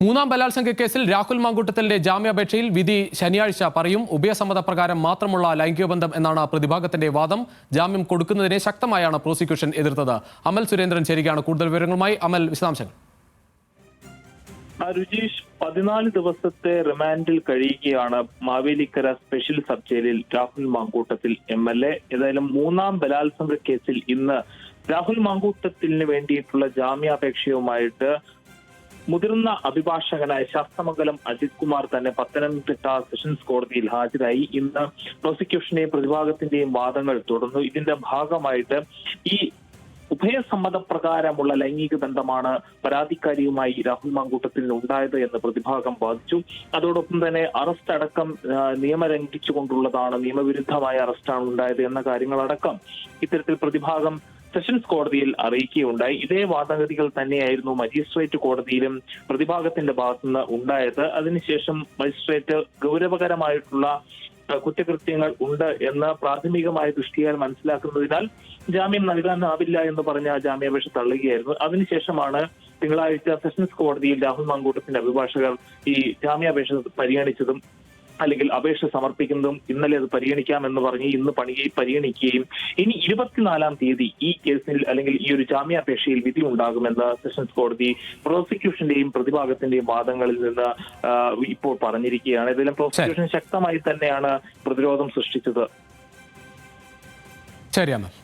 മൂന്നാം ബലാത്സംഗ കേസിൽ രാഹുൽ മാങ്കൂട്ടത്തിന്റെ ജാമ്യാപേക്ഷയിൽ വിധി ശനിയാഴ്ച പറയും. ഉഭയസമ്മതപ്രകാരം മാത്രമുള്ള ലൈംഗികബന്ധം എന്നാണ് പ്രതിഭാഗത്തിന്റെ വാദം. ജാമ്യം കൊടുക്കുന്നതിനെ ശക്തമായാണ് പ്രോസിക്യൂഷൻ എതിർത്തത്. അമൽ സുരേന്ദ്രൻ ചേരുകയാണ് കൂടുതൽ വിവരങ്ങളുമായി. അമൽ വിശദാംശങ്ങൾ. രുചീഷ് പതിനാല് ദിവസത്തെ റിമാൻഡിൽ കഴിയുകയാണ് മാവേലിക്കര സ്പെഷ്യൽ സബ് ജയിലിൽ Rahul Mamkootathil M L A. ഏതായാലും മൂന്നാം ബലാത്സംഗ കേസിൽ ഇന്ന് രാഹുൽ മാങ്കൂട്ടത്തിന് വേണ്ടിയിട്ടുള്ള ജാമ്യാപേക്ഷയുമായിട്ട് മുതിർന്ന അഭിഭാഷകനായ ശാസ്തമംഗലം അജിത് കുമാർ തന്നെ പത്തനംതിട്ട സെഷൻസ് കോടതിയിൽ ഹാജരായി. ഇന്ന് പ്രോസിക്യൂഷന്റെയും പ്രതിഭാഗത്തിന്റെയും വാദങ്ങൾ തുടർന്നു. ഇതിന്റെ ഭാഗമായിട്ട് ഈ ഉഭയസമ്മതപ്രകാരമുള്ള ലൈംഗിക ബന്ധമാണ് പരാതിക്കാരിയുമായി രാഹുൽ മാങ്കൂട്ടത്തിൽ ഉണ്ടായത് എന്ന് പ്രതിഭാഗം വാദിച്ചു. അതോടൊപ്പം തന്നെ അറസ്റ്റ് അടക്കം നിയമം ലംഘിച്ചുകൊണ്ടുള്ളതാണ് നിയമവിരുദ്ധമായ അറസ്റ്റാണ് ഉണ്ടായത് എന്ന കാര്യങ്ങളടക്കം ഇത്തരത്തിൽ പ്രതിഭാഗം സെഷൻസ് കോടതിയിൽ അറിയിക്കുകയുണ്ടായി. ഇതേ വാദഗതികൾ തന്നെയായിരുന്നു മജിസ്ട്രേറ്റ് കോടതിയിലും പ്രതിഭാഗത്തിന്റെ ഭാഗത്തുനിന്ന് ഉണ്ടായത്. അതിനുശേഷം മജിസ്ട്രേറ്റ് ഗൗരവകരമായിട്ടുള്ള കുറ്റകൃത്യങ്ങൾ ഉണ്ട് എന്ന് പ്രാഥമികമായ ദൃഷ്ടിയാൽ മനസ്സിലാക്കുന്നതിനാൽ ജാമ്യം നൽകാനാവില്ല എന്ന് പറഞ്ഞ ജാമ്യാപേക്ഷ തള്ളുകയായിരുന്നു. അതിനുശേഷമാണ് തിങ്കളാഴ്ച സെഷൻസ് കോടതിയിൽ രാഹുൽ മാങ്കൂട്ടത്തിന്റെ അഭിഭാഷകർ ഈ ജാമ്യാപേക്ഷ പരിഗണിച്ചതും അല്ലെങ്കിൽ അപേക്ഷ സമർപ്പിക്കുന്നതും ഇന്നലെ അത് പരിഗണിക്കാമെന്ന് പറഞ്ഞ് ഇന്ന് പണിയെ പരിഗണിക്കുകയും ഇനി ഇരുപത്തിനാലാം തീയതി ഈ കേസിൽ അല്ലെങ്കിൽ ഈ ഒരു ജാമ്യാപേക്ഷയിൽ വിധി ഉണ്ടാകുമെന്ന് സെഷൻസ് കോടതി പ്രോസിക്യൂഷന്റെയും പ്രതിഭാഗത്തിന്റെയും വാദങ്ങളിൽ നിന്ന് ഇപ്പോൾ പറഞ്ഞിരിക്കുകയാണ്. ഇതിലും പ്രോസിക്യൂഷൻ ശക്തമായി തന്നെയാണ് പ്രതിരോധം സൃഷ്ടിച്ചത്. ശരി അമൽ.